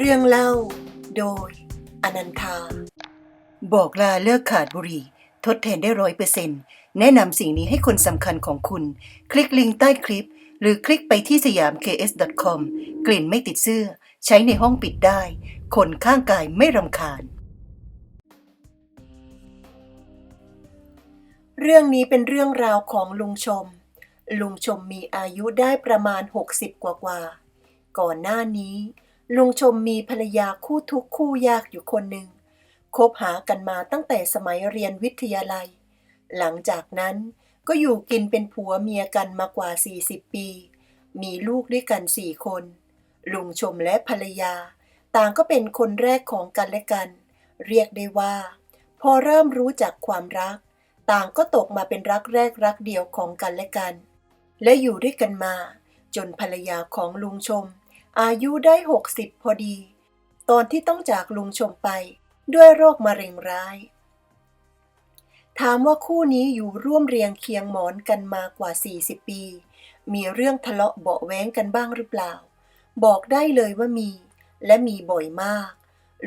เรื่องเล่า โดย อนันทา บอกลาเลิกขาดบุหรี่ ทดแทนได้ร้อยเปอร์เซ็นต์แนะนำสิ่งนี้ให้คนสำคัญของคุณ คลิกลิงก์ใต้คลิป หรือคลิกไปที่สยาม ks.com กลิ่นไม่ติดเสื้อ ใช้ในห้องปิดได้ คนข้างกายไม่รำคาญ เรื่องนี้เป็นเรื่องราวของลุงชม ลุงชมมีอายุได้ประมาณ 60 กว่ากว่า ก่อนหน้านี้ ลุงชมมีภรรยาคู่ทุกคู่ยากอยู่คนหนึ่งคบหากันมาตั้งแต่สมัยเรียนวิทยาลัย หลังจากนั้นก็อยู่กินเป็นผัวเมียกันมากว่า 40 ปี มีลูกด้วยกันสี่คน ลุงชมและภรรยา ต่างก็เป็นคนแรกของกันและกัน เรียกได้ว่า พอเริ่มรู้จักความรัก ต่างก็ตกมาเป็นรักแรกรักเดียวของกันและกัน และอยู่ด้วยกันมา จนภรรยาของลุงชม อายุได้ 60 พอดี ตอนที่ต้องจากลุงชมไปด้วยโรคมะเร็งร้าย ถามว่าคู่นี้อยู่ร่วมเรียงเคียงหมอนกันมากว่า 40 ปี มีเรื่องทะเลาะเบาะแว้งกันบ้างหรือเปล่า บอกได้เลยว่ามี และมีบ่อยมาก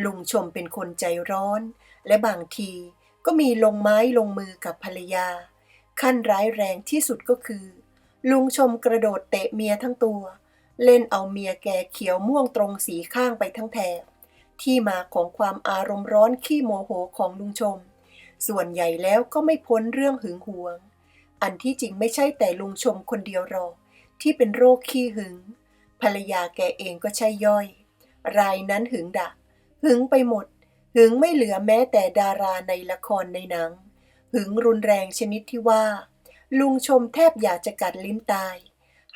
ลุงชมเป็นคนใจร้อน และบางทีก็มีลงไม้ลงมือกับภรรยา ขั้นร้ายแรงที่สุดก็คือ ลุงชมกระโดดเตะเมียทั้งตัว เล่นเอาเมียแกเขียวม่วงตรงสีข้างไปทั้งแถบที่มาของความอารมณ์ร้อนขี้โมโหของลุงชม ส่วนใหญ่แล้วก็ไม่พ้นเรื่องหึงหวง อันที่จริงไม่ใช่แต่ลุงชมคนเดียวหรอกที่เป็นโรคขี้หึง ภรรยาแกเองก็ใช่ย่อย รายนั้นหึงดัก หึงไปหมด หึงไม่เหลือแม้แต่ดาราในละครในหนัง หึงรุนแรงชนิดที่ว่า ลุงชมแทบอยากจะกัดลิ้นตาย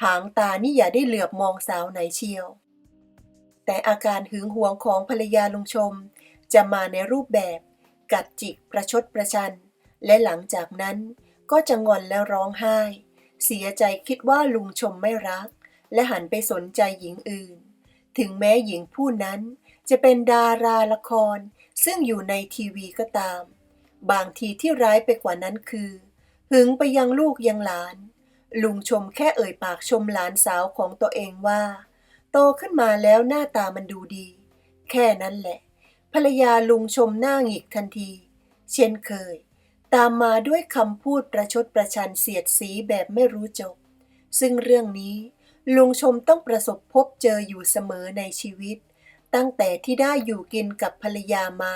หางตานี่อย่าได้เหลือบมองสาวไหนเชียว แต่อาการหึงหวงของภรรยาลุงชม จะมาในรูปแบบ กัดจิกประชดประชัน และหลังจากนั้นก็จะงอนแล้วร้องไห้ เสียใจคิดว่าลุงชมไม่รัก และหันไปสนใจหญิงอื่น ถึงแม้หญิงผู้นั้นจะเป็นดาราละคร ซึ่งอยู่ในทีวีก็ตาม บางทีที่ร้ายไปกว่านั้นคือ หึงไปยังลูกยังหลาน ลุงชมแค่เอ่ยปากชมหลานสาวของตัวเองว่า โตขึ้นมาแล้วหน้าตามันดูดี แค่นั้นแหละ ภรรยาลุงชมหน้าหงิกทันที เช่นเคย ตามมาด้วยคำพูดประชดประชันเสียดสีแบบไม่รู้จบ ซึ่งเรื่องนี้ลุงชมต้องประสบพบเจออยู่เสมอในชีวิต ตั้งแต่ที่ได้อยู่กินกับภรรยามา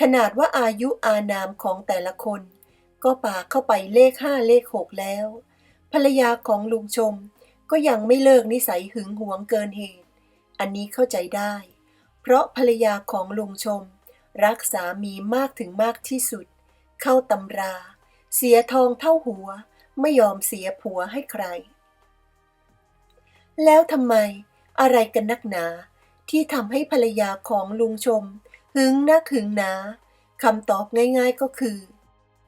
ขนาดว่าอายุอานามของแต่ละคน ก็ป่าเข้าไปเลขห้าเลขหกแล้ว ภรรยาของลุงชมก็ยังไม่เลิกนิสัยหึงหวงเกินเหตุ อันนี้เข้าใจได้ เพราะภรรยาของลุงชม รักสามีมากถึงมากที่สุด เข้าตำรา เสียทองเท่าหัว ไม่ยอมเสียผัวให้ใคร แล้วทำไมอะไรกันนักหนา ที่ทำให้ภรรยาของลุงชม หึงนักหึงหนาคำตอบง่ายๆก็คือ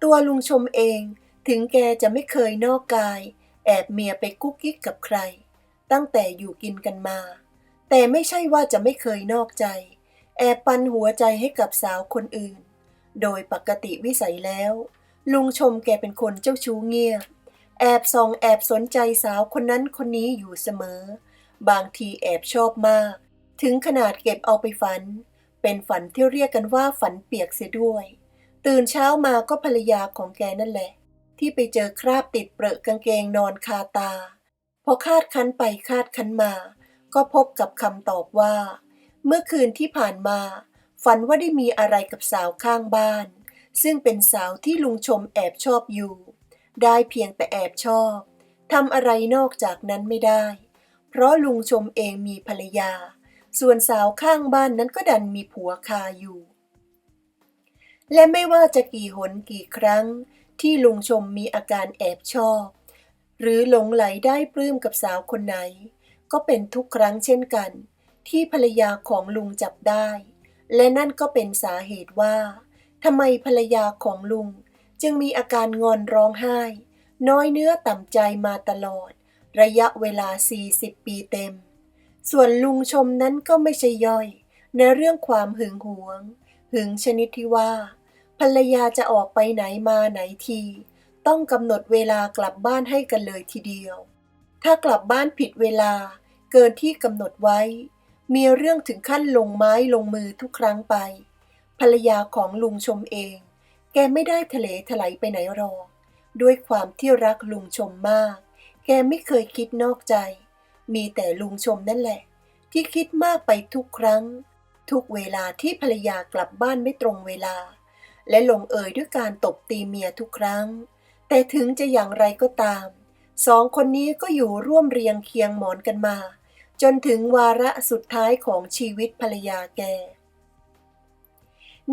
ตัวลุงชมเองถึงแกจะไม่เคยนอกกาย แอบเมียไปกุ๊กกิ๊กกับใคร ตั้งแต่อยู่กินกันมา แต่ไม่ใช่ว่าจะไม่เคยนอกใจ แอบปันหัวใจให้กับสาวคนอื่น โดยปกติวิสัยแล้ว ลุงชมแกเป็นคนเจ้าชู้เงียบ แอบส่องแอบสนใจสาวคนนั้นคนนี้อยู่เสมอ บางทีแอบชอบมาก ถึงขนาดเก็บเอาไปฝัน เป็นฝันที่เรียกกันว่าฝันเปียกเสียด้วย ตื่นเช้ามาก็ภรรยาของแกนั่นแหละ ที่ไปเจอคราบติดเปรอะกางเกงนอนคาตา พอคาดคันไปคาดคันมา ก็พบกับคำตอบว่า เมื่อคืนที่ผ่านมา ฝันว่าได้มีอะไรกับสาวข้างบ้าน ซึ่งเป็นสาวที่ลุงชมแอบชอบอยู่ ได้เพียงแต่แอบชอบทำอะไรนอกจากนั้นไม่ได้ เพราะลุงชมเองมีภรรยา ส่วนสาวข้างบ้านนั้นก็ดันมีผัวคาอยู่ และไม่ว่าจะกี่หนกี่ครั้ง ที่ลุงชมมีอาการแอบชอบ หรือหลงไหลได้ปลื้มกับสาวคนไหน ก็เป็นทุกครั้งเช่นกัน ที่ภรรยาของลุงจับได้ และนั่นก็เป็นสาเหตุว่าทำไมภรรยาของลุง จึงมีอาการงอนร้องไห้ น้อยเนื้อต่ำใจมาตลอด ระยะเวลา 40 ปีเต็ม ส่วนลุงชมนั้นก็ไม่ใช่ย่อย ในเรื่องความหึงหวง หึงชนิดที่ว่า ภรรยาจะออกไปไหนมาไหนที ต้องกำหนดเวลากลับบ้านให้กันเลยทีเดียว ถ้ากลับบ้านผิดเวลาเกินที่กำหนดไว้ มีเรื่องถึงขั้นลงไม้ลงมือทุกครั้งไป ภรรยาของลุงชมเอง แกไม่ได้ทะเลถลายไปไหนหรอกด้วยความที่รักลุงชมมาก แกไม่เคยคิดนอกใจ มีแต่ลุงชมนั่นแหละ ที่คิดมากไปทุกครั้ง ทุกเวลาที่ภรรยากลับบ้านไม่ตรงเวลา และลงเอยด้วยการตบตีเมียทุกครั้ง แต่ถึงจะอย่างไรก็ตาม สองคนนี้ก็อยู่ร่วมเรียงเคียงหมอนกันมา จนถึงวาระสุดท้ายของชีวิตภรรยาแก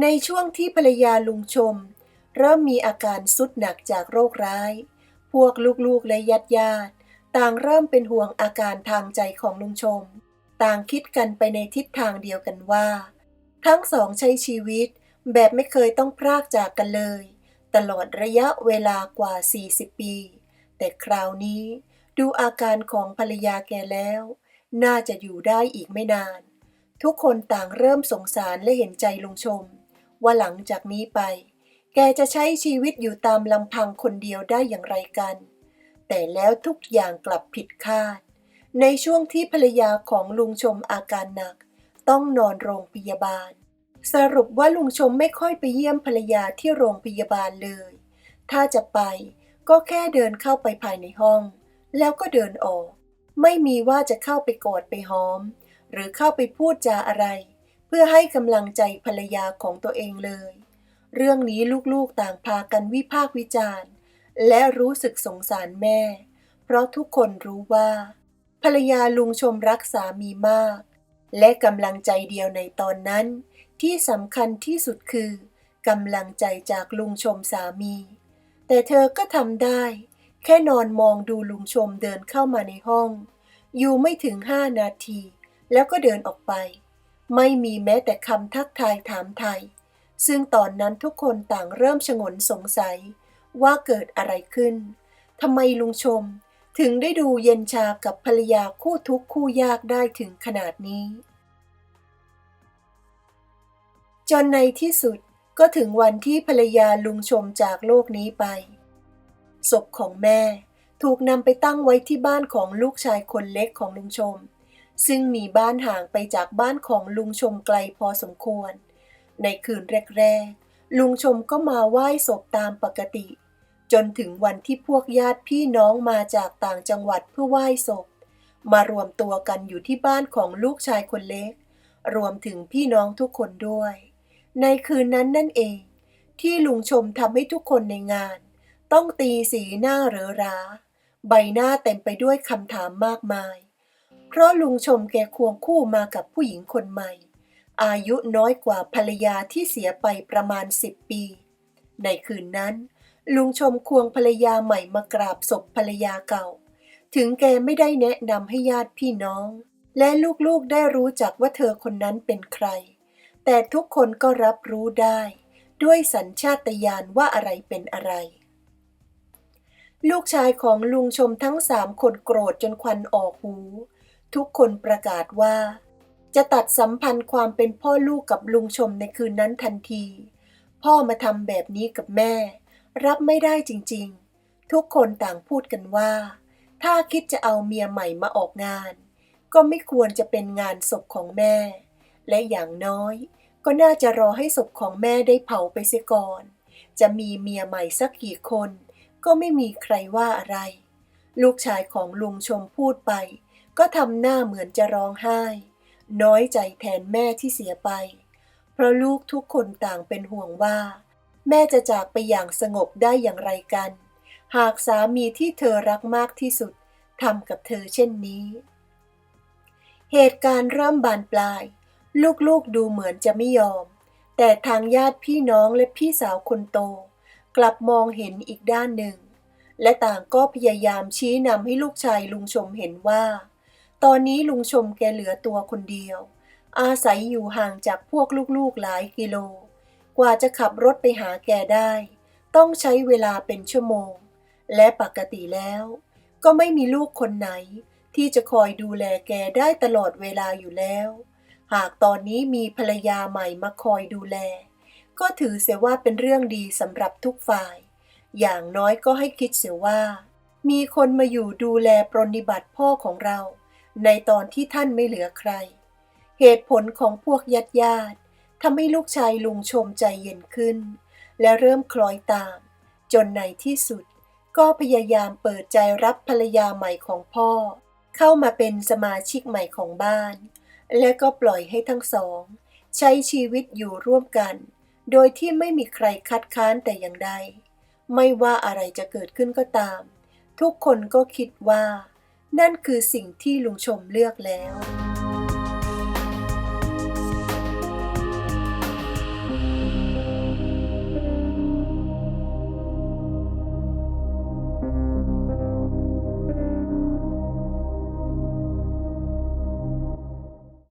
ในช่วงที่ภรรยาลุงชม เริ่มมีอาการสุดหนักจากโรคร้าย พวกลูกๆและญาติญาติๆต่างเริ่มเป็นห่วงอาการทางใจของลุงชม ต่างคิดกันไปในทิศทางเดียวกันว่า ทั้งสองใช้ชีวิต แบบไม่เคยต้องพรากจากกันเลย ตลอดระยะเวลากว่า 40 ปี แต่คราวนี้ดูอาการของภรรยาแกแล้ว น่าจะอยู่ได้อีกไม่นาน ทุกคนต่างเริ่มสงสารและเห็นใจลุงชม ว่าหลังจากนี้ไป แกจะใช้ชีวิตอยู่ตามลำพังคนเดียวได้อย่างไรกัน แต่แล้วทุกอย่างกลับผิดคาด ในช่วงที่ภรรยาของลุงชมอาการหนัก ต้องนอนโรงพยาบาล สรุปว่าลุงชมไม่ค่อยไปเยี่ยมภรรยาที่โรงพยาบาลเลย ถ้าจะไปก็แค่เดินเข้าไปภายในห้อง แล้วก็เดินออก ไม่มีว่าจะเข้าไปกอดไปหอม หรือเข้าไปพูดจาอะไร เพื่อให้กำลังใจภรรยาของตัวเองเลย เรื่องนี้ลูกๆต่างพากันวิพากษ์วิจารณ์ และรู้สึกสงสารแม่ เพราะทุกคนรู้ว่า ภรรยาลุงชมรักสามีมาก และกำลังใจเดียวในตอนนั้น ที่สำคัญที่สุดคือกำลังใจจากลุงชมสามี แต่เธอก็ทำได้ แค่นอนมองดูลุงชมเดินเข้ามาในห้อง อยู่ไม่ถึงห้านาที แล้วก็เดินออกไป ไม่มีแม้แต่คำทักทายถามไทย ซึ่งตอนนั้นทุกคนต่างเริ่มชงนสงสัย ว่าเกิดอะไรขึ้นทำไมลุงชม ถึงได้ดูเย็นชากับภรรยาคู่ทุกข์คู่ยากได้ถึงขนาดนี้ จนในที่สุดก็ถึงวันที่ภรรยาลุงชมจากโลกนี้ไปศพของแม่ถูกนำไปตั้งไว้ที่บ้านของลูกชายคนเล็กของลุงชม ซึ่งมีบ้านห่างไปจากบ้านของลุงชมไกลพอสมควร ในคืนแรกๆ ลุงชมก็มาไหว้ศพตามปกติ จนถึงวันที่พวกญาติพี่น้องมาจากต่างจังหวัดเพื่อไหว้ศพ มารวมตัวกันอยู่ที่บ้านของลูกชายคนเล็ก รวมถึงพี่น้องทุกคนด้วย ในคืนนั้นนั่นเอง ที่ลุงชมทำให้ทุกคนในงาน ต้องตีสีหน้าเหรอราใบหน้าเต็มไปด้วยคำถามมากมาย เพราะลุงชมแกควงคู่มากับผู้หญิงคนใหม่ อายุน้อยกว่าภรรยาที่เสียไปประมาณสิบปี ในคืนนั้น ลุงชมควงภรรยาใหม่มากราบศพภรรยาเก่า ถึงแกไม่ได้แนะนำให้ญาติพี่น้อง และลูกๆได้รู้จักว่าเธอคนนั้นเป็นใคร แต่ทุกคนก็รับรู้ได้ ด้วยสัญชาตญาณว่าอะไรเป็นอะไร ลูกชายของลุงชมทั้งสามคนโกรธจนควันออกหู ทุกคนประกาศว่า จะตัดสัมพันธ์ความเป็นพ่อลูกกับลุงชมในคืนนั้นทันที พ่อมาทำแบบนี้กับแม่ รับไม่ได้จริงๆ ทุกคนต่างพูดกันว่า ถ้าคิดจะเอาเมียใหม่มาออกงาน ก็ไม่ควรจะเป็นงานศพของแม่ และอย่างน้อย ก็น่าจะรอให้ศพของแม่ได้เผาไปเสียก่อน จะมีเมียใหม่สักกี่คน ก็ไม่มีใครว่าอะไร ลูกชายของลุงชมพูดไป ก็ทำหน้าเหมือนจะร้องไห้ น้อยใจแทนแม่ที่เสียไป เพราะลูกทุกคนต่างเป็นห่วงว่า แม่จะจากไปอย่างสงบได้อย่างไรกัน หากสามีที่เธอรักมากที่สุดทำกับเธอเช่นนี้ เหตุการณ์เริ่มบานปลาย ลูกๆดูเหมือนจะไม่ยอม แต่ทางญาติพี่น้องและพี่สาวคนโต กลับมองเห็นอีกด้านหนึ่ง และต่างก็พยายามชี้นำให้ลูกชายลุงชมเห็นว่า ตอนนี้ลุงชมแกเหลือตัวคนเดียว อาศัยอยู่ห่างจากพวกลูกๆหลายกิโล กว่าจะขับรถไปหาแกได้ ต้องใช้เวลาเป็นชั่วโมง และปกติแล้ว ก็ไม่มีลูกคนไหนที่จะคอยดูแลแกได้ตลอดเวลาอยู่แล้ว หากตอนนี้มีภรรยาใหม่มาคอยดูแล ก็ถือเสียว่าเป็นเรื่องดีสำหรับทุกฝ่าย อย่างน้อยก็ให้คิดเสียว่า มีคนมาอยู่ดูแลปรนนิบัติพ่อของเรา ในตอนที่ท่านไม่เหลือใคร เหตุผลของพวกญาติญาติทำให้ลูกชายลุงชมใจเย็นขึ้น และเริ่มคล้อยตาม จนในที่สุด ก็พยายามเปิดใจรับภรรยาใหม่ของพ่อ เข้ามาเป็นสมาชิกใหม่ของบ้าน และก็ปล่อยให้ทั้งสอง ใช้ชีวิตอยู่ร่วมกัน โดยที่ไม่มีใครคัดค้านแต่อย่างใด ไม่ว่าอะไรจะเกิดขึ้นก็ตาม ทุกคนก็คิดว่า นั่นคือสิ่งที่ลุงชมเลือกแล้ว